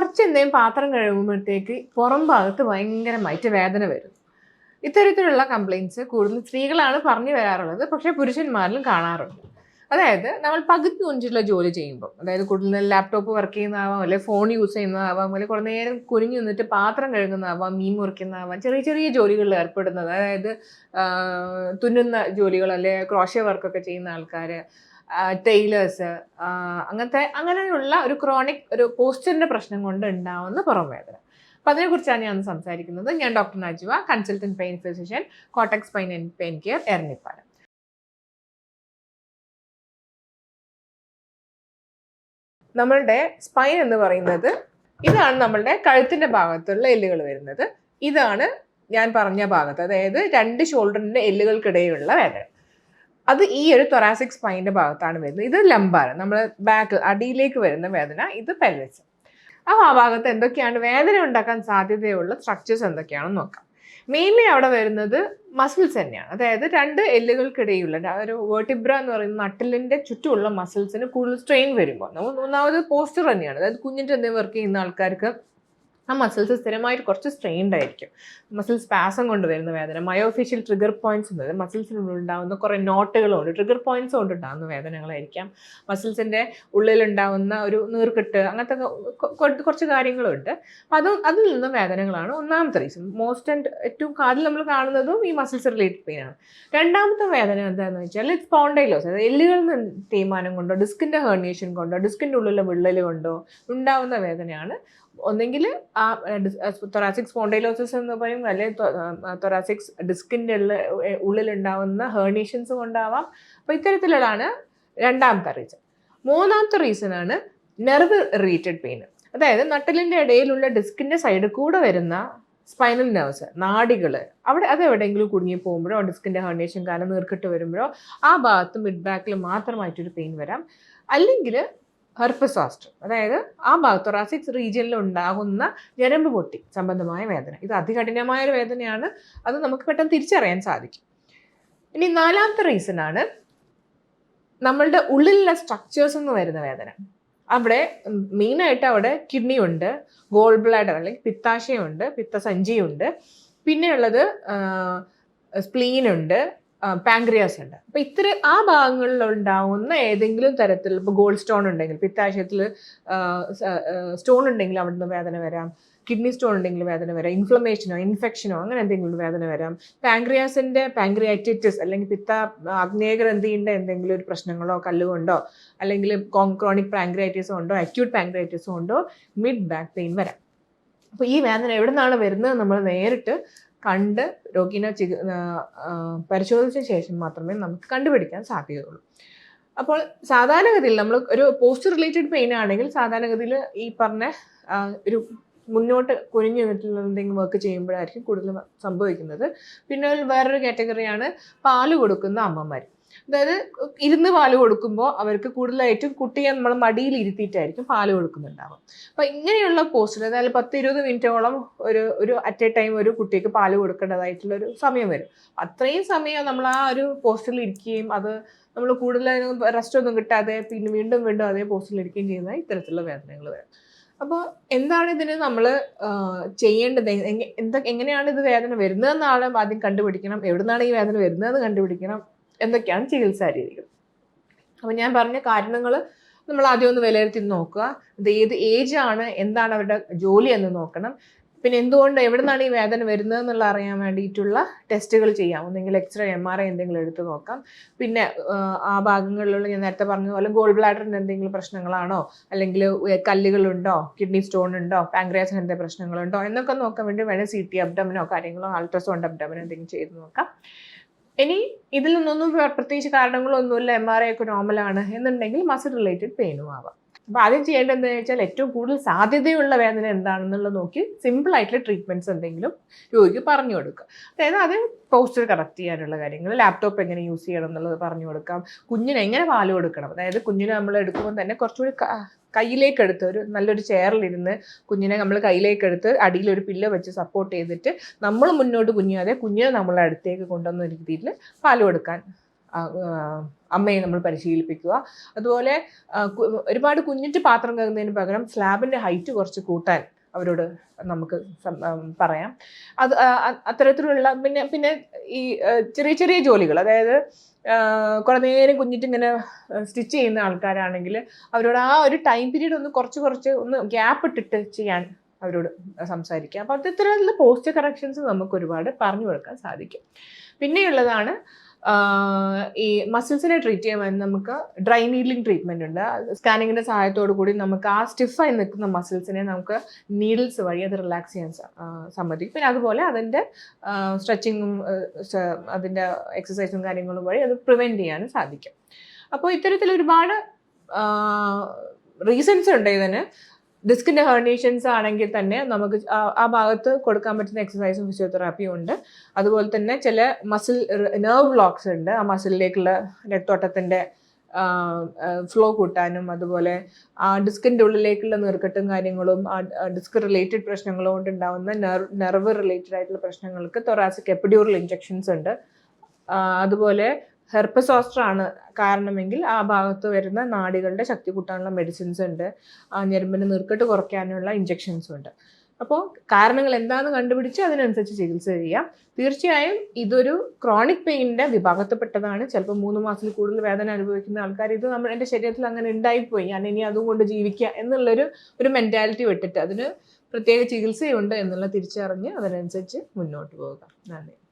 കുറച്ച് എന്തെങ്കിലും പാത്രം കഴുകുമ്പോഴത്തേക്ക് പുറം ഭാഗത്ത് ഭയങ്കരമായിട്ട് വേദന വരും. ഇത്തരത്തിലുള്ള കംപ്ലയിന്റ്സ് കൂടുതൽ സ്ത്രീകളാണ് പറഞ്ഞു വരാറുള്ളത്. പക്ഷേ പുരുഷന്മാരിലും കാണാറുണ്ട്. അതായത് നമ്മൾ പകുതി കൊണ്ടുള്ള ജോലി ചെയ്യുമ്പോൾ അതായത് കൂടുതൽ ലാപ്ടോപ്പ് വർക്ക് ചെയ്യുന്നതാവാം അല്ലെങ്കിൽ ഫോൺ യൂസ് ചെയ്യുന്നതാവാം അല്ലെങ്കിൽ കുറേ നേരം കുനിഞ്ഞു നിന്നിട്ട് പാത്രം കഴുകുന്നതാവാം മീൻ മുറിക്കുന്നതാവാം ചെറിയ ചെറിയ ജോലികളിൽ ഏർപ്പെടുന്നത്. അതായത് തുന്നുന്ന ജോലികൾ അല്ലെങ്കിൽ ക്രോഷ്യ വർക്കൊക്കെ ചെയ്യുന്ന ആൾക്കാർ ടൈലേഴ്സ് അങ്ങനത്തെ അങ്ങനെയുള്ള ഒരു ക്രോണിക് ഒരു പോസ്റ്ററിന്റെ പ്രശ്നം കൊണ്ട് ഉണ്ടാവുന്ന പുറം വേദന അപ്പം അതിനെക്കുറിച്ചാണ് ഞാൻ സംസാരിക്കുന്നത്. ഞാൻ doctor Najuva consultant pain physician Cortex pain and pain care Eranhipalam നമ്മളുടെ സ്പൈൻ എന്ന് പറയുന്നത് ഇതാണ് നമ്മളുടെ കഴുത്തിന്റെ ഭാഗത്തുള്ള എല്ലുകൾ വരുന്നത്. ഇതാണ് ഞാൻ പറഞ്ഞ ഭാഗത്ത് അതായത് രണ്ട് ഷോൾഡറിന്റെ എല്ലുകൾക്കിടയിലുള്ള വേദന. അത് ഈ ഒരു തൊറാസിക് സ്പൈന്റെ ഭാഗത്താണ് വരുന്നത്. ഇത് ലംബാണ് നമ്മൾ ബാക്ക് അടിയിലേക്ക് വരുന്ന വേദന ഇത് പെൽവെച്ച് അപ്പോൾ ആ ഭാഗത്ത് എന്തൊക്കെയാണ് വേദന ഉണ്ടാക്കാൻ സാധ്യതയുള്ള സ്ട്രക്ചേഴ്സ് എന്തൊക്കെയാണെന്ന് നോക്കാം. മെയിൻലി അവിടെ വരുന്നത് മസിൽസ് തന്നെയാണ്. അതായത് രണ്ട് എല്ലുകൾക്കിടയിലുള്ള ഒരു വേർട്ടിബ്ര എന്ന് പറയുന്ന നട്ടിലിന്റെ ചുറ്റുമുള്ള മസിൽസിന് കൂടുതൽ സ്ട്രെയിൻ വരുമ്പോൾ. നമ്മൾ ഒന്നാമത് പോസ്റ്റർ തന്നെയാണ്. അതായത് കുഞ്ഞിന്റെ എന്തെങ്കിലും വർക്ക് ചെയ്യുന്ന ആൾക്കാർക്ക് ആ മസിൽസ് സ്ഥിരമായിട്ട് കുറച്ച് സ്ട്രെയിൻഡ് ആയിരിക്കും. മസിൽസ് പാസം കൊണ്ടുവരുന്ന വേദന മയോഫീഷ്യൽ ട്രിഗർ പോയിന്റ്സ് എന്നത് മസിൽസിനുള്ളിൽ ഉണ്ടാകുന്ന കുറേ നോട്ടുകളുണ്ട് ട്രിഗർ പോയിന്റ്സ് കൊണ്ട് ഉണ്ടാകുന്ന വേദനകളായിരിക്കാം. മസിൽസിന്റെ ഉള്ളിലുണ്ടാകുന്ന ഒരു നീർക്കെട്ട് അങ്ങനത്തെ കുറച്ച് കാര്യങ്ങളുണ്ട്. അപ്പം അത് അതിൽ നിന്ന് വേദനകളാണ് ഒന്നാമത്തെ റീസൺ മോസ്റ്റ് ആൻഡ് ഏറ്റവും കാതിൽ നമ്മൾ കാണുന്നതും ഈ മസിൽസ് റിലേറ്റഡ് പെയിൻ ആണ്. രണ്ടാമത്തെ വേദന എന്താണെന്ന് വെച്ചാൽ സ്പോണ്ടൈലോസ് അതായത് എല്ലുകളിൽ നിന്ന് തേയ്മാനം കൊണ്ടോ ഡിസ്കിന്റെ ഹേർണിയേഷൻ കൊണ്ടോ ഡിസ്കിന്റെ ഉള്ളിലെ വിള്ളൽ കൊണ്ടോ ഉണ്ടാവുന്ന വേദനയാണ് ഒന്നെങ്കിൽ ആ തൊറാസിക് സ്പോണ്ടൈലോസിസ് എന്ന് പറയും. അല്ലെങ്കിൽ തൊറാസിക് ഡിസ്കിന്റെ ഉള്ളിലുണ്ടാവുന്ന ഹേർണീഷൻസ് കൊണ്ടാവാം. അപ്പോൾ ഇത്തരത്തിലുള്ളതാണ് രണ്ടാമത്തെ റീസൺ മൂന്നാമത്തെ റീസൺ ആണ് നെർവ് റിലേറ്റഡ് പെയിൻ അതായത് നട്ടലിന്റെ ഇടയിലുള്ള ഡിസ്കിന്റെ സൈഡിൽ കൂടെ വരുന്ന സ്പൈനൽ നെർവ്സ് നാടികൾ അവിടെ അത് എവിടെയെങ്കിലും കുടുങ്ങി പോകുമ്പോഴോ ഡിസ്കിന്റെ ഹേർണേഷൻ കാരണം നീർക്കിട്ട് വരുമ്പോഴോ ആ ഭാഗത്ത് മിഡ് ബാക്കിൽ മാത്രമായിട്ടൊരു പെയിൻ വരാം. അല്ലെങ്കിൽ ഹെർപ്പസാസ്റ്റർ അതായത് ആ ഭാഗത്ത് തൊറാസിക് റീജിയനിൽ ഉണ്ടാകുന്ന ഞരമ്പ് പൊട്ടി സംബന്ധമായ വേദന. ഇത് അതികഠിനമായ ഒരു വേദനയാണ്. അത് നമുക്ക് പെട്ടെന്ന് തിരിച്ചറിയാൻ സാധിക്കും. ഇനി നാലാമത്തെ റീസൺ ആണ് നമ്മളുടെ ഉള്ളിലുള്ള സ്ട്രക്ചേഴ്സ് എന്ന് വരുന്ന വേദന. അവിടെ മെയിനായിട്ട് അവിടെ കിഡ്നി ഉണ്ട് ഗോൾ ബ്ലാഡർ അല്ലെങ്കിൽ പിത്താശയുണ്ട് പിത്തസഞ്ചിയുണ്ട്. പിന്നെയുള്ളത് സ്പ്ലീൻ ഉണ്ട് പാങ്ക്രിയാസ് ഉണ്ട്. അപ്പൊ ഇത്ര ആ ഭാഗങ്ങളിൽ ഉണ്ടാവുന്ന ഏതെങ്കിലും തരത്തിൽ ഇപ്പോൾ ഗോൾഡ് സ്റ്റോൺ ഉണ്ടെങ്കിൽ പിത്താശയത്തിൽ സ്റ്റോൺ ഉണ്ടെങ്കിൽ അവിടുന്ന് വേദന വരാം. കിഡ്നി സ്റ്റോൺ ഉണ്ടെങ്കിൽ വേദന വരാം. ഇൻഫ്ലമേഷനോ ഇൻഫെക്ഷനോ അങ്ങനെ എന്തെങ്കിലും വേദന വരാം. പാങ്ക്രിയാസിന്റെ പാങ്ക്രിയാറ്റിറ്റിസ് അല്ലെങ്കിൽ പിത്ത ആഗ്നേയഗ്രന്ഥിയുടെ എന്തെങ്കിലും ഒരു പ്രശ്നങ്ങളോ കല്ലുകൊണ്ടോ അല്ലെങ്കിൽ ക്രോണിക് പാങ്ക്രിയാറ്റിസോ ഉണ്ടോ അക്യൂട്ട് പാങ്ക്രിയാറ്റിസോ ഉണ്ടോ മിഡ് ബാക്ക് പെയിൻ വരാം. അപ്പോൾ ഈ വേദന എവിടെ നിന്നാണ് വരുന്നത്? നമ്മൾ നേരിട്ട് കണ്ട് രോഗിനെ ചികി പരിശോധിച്ച ശേഷം മാത്രമേ നമുക്ക് കണ്ടുപിടിക്കാൻ സാധ്യതയുള്ളൂ. അപ്പോൾ സാധാരണഗതിയിൽ നമ്മൾ ഒരു പോസ്റ്റ് റിലേറ്റഡ് പെയിൻ ആണെങ്കിൽ സാധാരണഗതിയിൽ ഈ പറഞ്ഞ ഒരു മുന്നോട്ട് കുനിഞ്ഞു നിന്നിട്ടുള്ള എന്തെങ്കിലും വർക്ക് ചെയ്യുമ്പോഴായിരിക്കും കൂടുതൽ സംഭവിക്കുന്നത്. പിന്നെ വേറൊരു കാറ്റഗറിയാണ് പാൽ കൊടുക്കുന്ന അമ്മമാർ അതായത് ഇരുന്ന് പാൽ കൊടുക്കുമ്പോൾ അവർക്ക് കൂടുതലായിട്ടും കുട്ടിയെ നമ്മൾ മടിയിൽ ഇരുത്തിയിട്ടായിരിക്കും പാൽ കൊടുക്കുന്നുണ്ടാവും അപ്പം ഇങ്ങനെയുള്ള പോസ്റ്റിൽ അതായത് പത്ത് ഇരുപത് മിനിറ്റോളം ഒരു ഒരു അറ്റ് എ ടൈം ഒരു കുട്ടിക്ക് പാൽ കൊടുക്കേണ്ടതായിട്ടുള്ള ഒരു സമയം വരും. അത്രയും സമയം നമ്മൾ ആ ഒരു പോസ്റ്റിൽ ഇരിക്കുകയും അത് നമ്മൾ കൂടുതൽ റെസ്റ്റ് ഒന്നും കിട്ടാതെ പിന്നെ വീണ്ടും വീണ്ടും അതേ പോസ്റ്റിൽ ഇരിക്കുകയും ചെയ്യുന്ന ഇത്തരത്തിലുള്ള വേദനകൾ വരും. അപ്പോൾ എന്താണ് ഇതിന് നമ്മൾ ചെയ്യേണ്ടത്? എന്താ എങ്ങനെയാണ് ഇത് വേദന വരുന്നതെന്നാണ് ആദ്യം കണ്ടുപിടിക്കണം. എവിടുന്നാണ് ഈ വേദന വരുന്നതെന്ന് കണ്ടുപിടിക്കണം. എന്തൊക്കെയാണ് ചികിത്സാ രീതികൾ? അപ്പോൾ ഞാൻ പറഞ്ഞ കാരണങ്ങൾ നമ്മൾ ആദ്യം ഒന്ന് വിലയിരുത്തി നോക്കുക. ഇത് ഏത് ഏജ് ആണ്? എന്താണ് അവരുടെ ജോലി എന്ന് നോക്കണം. പിന്നെ എന്തുകൊണ്ട് എവിടുന്നാണ് ഈ വേദന വരുന്നത് എന്നുള്ള അറിയാൻ വേണ്ടിയിട്ടുള്ള ടെസ്റ്റുകൾ ചെയ്യാം. ഒന്നെങ്കിൽ എക്സ്റേ എം ആർ ഐ എന്തെങ്കിലും എടുത്ത് നോക്കാം. പിന്നെ ആ, ഭാഗങ്ങളിലുള്ള ഞാൻ നേരത്തെ പറഞ്ഞ പോലെ ഗോൾഡ് ബ്ലാഡറിന്റെ എന്തെങ്കിലും പ്രശ്നങ്ങളാണോ? അല്ലെങ്കിൽ കല്ലുകളുണ്ടോ? കിഡ്നി സ്റ്റോൺ ഉണ്ടോ? പാങ്ക്രിയാസിന് എന്തെങ്കിലും പ്രശ്നങ്ങളുണ്ടോ? എന്നൊക്കെ നോക്കാൻ വേണ്ടി വേണേൽ സി ടി അബ്ഡമിനോ കാര്യങ്ങളോ അൾട്രാസൗണ്ട് അബ്ഡമിനോ എന്തെങ്കിലും ചെയ്ത് നോക്കാം. ഇനി ഇതിൽ നിന്നൊന്നും പ്ര- പ്രത്യേകിച്ച് കാരണങ്ങളൊന്നുമില്ല. എം ആർ ഐ ഒക്കെ നോർമലാണ് എന്നുണ്ടെങ്കിൽ മസിൽ റിലേറ്റഡ് പെയിനും ആവാം. അപ്പോൾ ആദ്യം ചെയ്യേണ്ടത് എന്താണെന്ന് വെച്ചാൽ ഏറ്റവും കൂടുതൽ സാധ്യതയുള്ള വേദന എന്താണെന്നുള്ളത് നോക്കി സിമ്പിൾ ആയിട്ടുള്ള ട്രീറ്റ്മെന്റ്സ് എന്തെങ്കിലും രോഗിക്ക് പറഞ്ഞു കൊടുക്കുക. അതായത് അത് പോസ്റ്റർ കറക്റ്റ് ചെയ്യാനുള്ള കാര്യങ്ങൾ ലാപ്ടോപ്പ് എങ്ങനെ യൂസ് ചെയ്യണം എന്നുള്ളത് പറഞ്ഞു കൊടുക്കാം. കുഞ്ഞിന് എങ്ങനെ പാൽ കൊടുക്കണം? അതായത് കുഞ്ഞിനെ നമ്മൾ എടുക്കുമ്പോൾ തന്നെ കുറച്ചുകൂടി കയ്യിലേക്ക് എടുത്ത് ഒരു നല്ലൊരു ചെയറിലിരുന്ന് കുഞ്ഞിനെ നമ്മൾ കയ്യിലേക്ക് എടുത്ത് അടിയിൽ ഒരു പില്ല വെച്ച് സപ്പോർട്ട് ചെയ്തിട്ട് നമ്മൾ മുന്നോട്ട് കുഞ്ഞാതെ കുഞ്ഞിനെ നമ്മളെ അടുത്തേക്ക് കൊണ്ടുവന്ന രീതിയിൽ പാൽ കൊടുക്കാൻ അമ്മയെ നമ്മൾ പരിശീലിപ്പിക്കുക. അതുപോലെ ഒരുപാട് കുഞ്ഞിട്ട് പാത്രം കഴുകുന്നതിന് പകരം സ്ലാബിന്റെ ഹൈറ്റ് കുറച്ച് കൂട്ടാൻ അവരോട് നമുക്ക് പറയാം. അത് അത്തരത്തിലുള്ള പിന്നെ പിന്നെ ഈ ചെറിയ ചെറിയ ജോലികൾ അതായത് കുറേ നേരം കുഞ്ഞിട്ട് ഇങ്ങനെ സ്റ്റിച്ച് ചെയ്യുന്ന ആൾക്കാരാണെങ്കിൽ അവരോട് ആ ഒരു ടൈം പീരീഡ് ഒന്ന് കുറച്ച് കുറച്ച് ഒന്ന് ഗ്യാപ്പ് ഇട്ടിട്ട് ചെയ്യാൻ അവരോട് സംസാരിക്കാം. അപ്പോൾ അത്തരത്തിലുള്ള പോസ്റ്റ് കറക്ഷൻസ് നമുക്ക് ഒരുപാട് പറഞ്ഞു കൊടുക്കാൻ സാധിക്കും. പിന്നെയുള്ളതാണ് ഈ മസിൽസിനെ ട്രീറ്റ് ചെയ്യാൻ നമുക്ക് ഡ്രൈ നീഡിലിംഗ് ട്രീറ്റ്മെന്റ് ഉണ്ട്. സ്കാനിങ്ങിന്റെ സഹായത്തോടു കൂടി നമുക്ക് ആ സ്റ്റിഫായി നിൽക്കുന്ന മസിൽസിനെ നമുക്ക് നീഡിൽസ് വഴി അത് റിലാക്സ് ചെയ്യാൻ സമ്മതിക്കും. പിന്നെ അതുപോലെ അതിന്റെ സ്ട്രെച്ചിങ്ങും അതിന്റെ എക്സസൈസും കാര്യങ്ങളും വഴി അത് പ്രിവെന്റ് ചെയ്യാനും സാധിക്കും. അപ്പോൾ ഇത്തരത്തിൽ ഒരുപാട് റീസൺസ് ഉണ്ട് ഇതിന്. ഡിസ്കിന്റെ ഹെർണീഷൻസ് ആണെങ്കിൽ തന്നെ നമുക്ക് ആ- ഭാഗത്ത് കൊടുക്കാൻ പറ്റുന്ന എക്സസൈസും ഫിസിയോതെറാപ്പിയും ഉണ്ട്. അതുപോലെ തന്നെ ചില മസിൽ നെർവ് ബ്ലോക്സ് ഉണ്ട്. ആ മസിലിലേക്കുള്ള രക്തോട്ടത്തിന്റെ ഫ്ലോ കൂട്ടാനും അതുപോലെ ആ ഡിസ്കിന്റെ ഉള്ളിലേക്കുള്ള നീർക്കെട്ടും കാര്യങ്ങളും ആ ഡിസ്ക് റിലേറ്റഡ് പ്രശ്നങ്ങളും കൊണ്ട് ഉണ്ടാകുന്ന നെർവ് നെർവ് റിലേറ്റഡ് ആയിട്ടുള്ള പ്രശ്നങ്ങൾക്ക് തൊറാസിക് എപ്പിഡ്യൂറൽ ഇഞ്ചെക്ഷൻസ് ഉണ്ട്. അതുപോലെ ഹെർപ്പസോസ്റ്റർ ആണ് കാരണമെങ്കിൽ ആ ഭാഗത്ത് വരുന്ന നാടികളുടെ ശക്തി കൂട്ടാനുള്ള മെഡിസിൻസ് ഉണ്ട്. ആ ഞെരുമ്പിന് നീർക്കെട്ട് കുറയ്ക്കാനുള്ള ഇഞ്ചെക്ഷൻസും ഉണ്ട്. അപ്പോൾ കാരണങ്ങൾ എന്താണെന്ന് കണ്ടുപിടിച്ച് അതിനനുസരിച്ച് ചികിത്സ ചെയ്യാം. തീർച്ചയായും ഇതൊരു ക്രോണിക് പെയിനിന്റെ വിഭാഗത്തിൽപ്പെട്ടതാണ്. ചിലപ്പോൾ മൂന്ന് മാസത്തിൽ കൂടുതൽ വേദന അനുഭവിക്കുന്ന ആൾക്കാർ ഇത് നമ്മൾ എന്റെ ശരീരത്തിൽ അങ്ങനെ ഉണ്ടായിപ്പോയി. ഞാൻ ഇനി അതും കൊണ്ട് ജീവിക്കുക എന്നുള്ളൊരു ഒരു മെന്റാലിറ്റി വിട്ടിട്ട് അതിന് പ്രത്യേക ചികിത്സയുണ്ട് എന്നുള്ള തിരിച്ചറിഞ്ഞ് അതിനനുസരിച്ച് മുന്നോട്ട് പോവുക. നന്ദി.